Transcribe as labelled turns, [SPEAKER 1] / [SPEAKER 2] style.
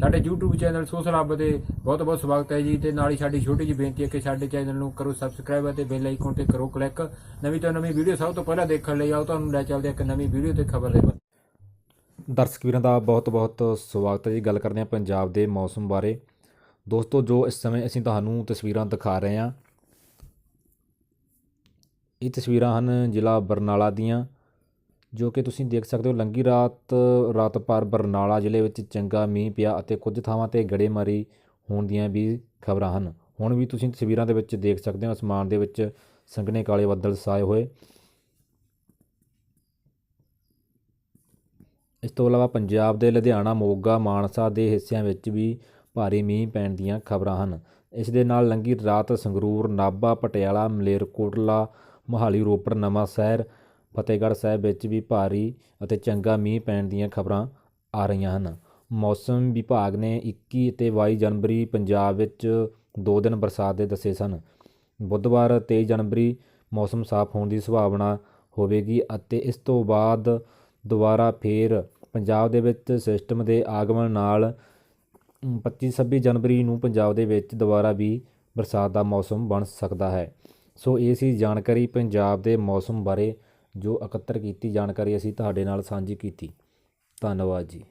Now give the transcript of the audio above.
[SPEAKER 1] ਸਾਡੇ YouTube channel social ਹੱਬ ਦੇ ਬਹੁਤ ਬਹੁਤ ਸਵਾਗਤ ਹੈ ਜੀ ਤੇ ਨਾਲ ਹੀ ਸਾਡੀ ਛੋਟੀ ਜਿਹੀ ਬੇਨਤੀ ਹੈ ਕਿ ਸਾਡੇ ਚੈਨਲ ਨੂੰ ਕਰੋ ਸਬਸਕ੍ਰਾਈਬ ਅਤੇ ਬੈਲ ਆਈਕਨ ਤੇ ਕਰੋ ਕਲਿੱਕ ਨਵੀਂ ਤੋਂ ਨਵੀਂ ਵੀਡੀਓ ਸਭ ਤੋਂ ਪਹਿਲਾਂ ਦੇਖਣ ਲਈ ਆਓ ਤੁਹਾਨੂੰ ਲੈ ਚੱਲਦੇ ਹਾਂ ਇੱਕ ਨਵੀਂ ਵੀਡੀਓ ਤੇ ਖਬਰ ਦੇ ਬਾਰੇ
[SPEAKER 2] ਦਰਸ਼ਕ ਵੀਰਾਂ ਦਾ ਬਹੁਤ-ਬਹੁਤ ਸਵਾਗਤ ਹੈ ਜੀ। ਗੱਲ ਕਰਦੇ ਹਾਂ ਪੰਜਾਬ ਦੇ ਮੌਸਮ ਬਾਰੇ। ਦੋਸਤੋ, ਜੋ ਇਸ ਸਮੇਂ ਅਸੀਂ ਤੁਹਾਨੂੰ ਤਸਵੀਰਾਂ ਦਿਖਾ ਰਹੇ ਹਾਂ, ਇਹ ਤਸਵੀਰਾਂ ਹਨ ਜ਼ਿਲ੍ਹਾ ਬਰਨਾਲਾ ਦੀਆਂ। ਜੋ ਕਿ ਤੁਸੀਂ ਦੇਖ ਸਕਦੇ ਹੋ ਲੰਗੀ ਰਾਤ ਰਾਤ ਭਰ ਬਰਨਾਲਾ ਜ਼ਿਲ੍ਹੇ ਵਿੱਚ ਚੰਗਾ ਮੀਂਹ ਪਿਆ ਅਤੇ ਕੁਝ ਥਾਵਾਂ ਤੇ ਗੜੇਮਾਰੀ ਹੋਣ ਦੀਆਂ ਵੀ ਖਬਰਾਂ ਹਨ। ਹੁਣ ਵੀ ਤੁਸੀਂ ਤਸਵੀਰਾਂ ਦੇ ਵਿੱਚ ਦੇਖ ਸਕਦੇ ਹੋ, ਅਸਮਾਨ ਦੇ ਵਿੱਚ ਸੰਘਣੇ ਕਾਲੇ ਬੱਦਲ ਸਾਏ ਹੋਏ। ਇਸ ਤੋਂ ਇਲਾਵਾ ਪੰਜਾਬ ਦੇ ਲੁਧਿਆਣਾ, ਮੋਗਾ, ਮਾਨਸਾ ਦੇ ਹਿੱਸਿਆਂ ਵਿੱਚ ਵੀ ਭਾਰੀ ਮੀਂਹ ਪੈਣ ਦੀਆਂ ਖਬਰਾਂ ਹਨ। ਇਸ ਦੇ ਨਾਲ ਲੰਗੀ ਰਾਤ ਸੰਗਰੂਰ, ਨਾਭਾ, ਪਟਿਆਲਾ, ਮਲੇਰਕੋਟਲਾ, ਮੋਹਾਲੀ, ਰੋਪੜ ਨਵਾਂ ਸ਼ਹਿਰ ਫਤਿਹਗੜ੍ਹ ਸਾਹਿਬ ਵਿੱਚ ਵੀ ਭਾਰੀ ਅਤੇ ਚੰਗਾ ਮੀਂਹ ਪੈਣ ਦੀਆਂ ਖਬਰਾਂ ਆ ਰਹੀਆਂ ਹਨ। ਮੌਸਮ ਵਿਭਾਗ ਨੇ 21 ਅਤੇ 22 ਜਨਵਰੀ ਪੰਜਾਬ ਵਿੱਚ ਦੋ ਦਿਨ ਬਰਸਾਤ ਦੇ ਦੱਸੇ ਸਨ। ਬੁੱਧਵਾਰ 23 ਜਨਵਰੀ ਮੌਸਮ ਸਾਫ਼ ਹੋਣ ਦੀ ਸੰਭਾਵਨਾ ਹੋਵੇਗੀ ਅਤੇ ਇਸ ਤੋਂ ਬਾਅਦ ਦੁਬਾਰਾ ਫੇਰ ਪੰਜਾਬ ਦੇ ਵਿੱਚ ਸਿਸਟਮ ਦੇ ਆਗਮਨ ਨਾਲ 25-26 ਜਨਵਰੀ ਨੂੰ ਪੰਜਾਬ ਦੇ ਵਿੱਚ ਦੁਬਾਰਾ ਵੀ ਬਰਸਾਤ ਦਾ ਮੌਸਮ ਬਣ ਸਕਦਾ ਹੈ। ਸੋ ਇਹ ਸੀ ਜਾਣਕਾਰੀ ਪੰਜਾਬ ਦੇ ਮੌਸਮ ਬਾਰੇ ਜੋ ਇਕੱਤਰ ਕੀਤੀ ਜਾਣਕਾਰੀ ਅਸੀਂ ਤੁਹਾਡੇ ਨਾਲ ਸਾਂਝੀ ਕੀਤੀ। ਧੰਨਵਾਦ ਜੀ।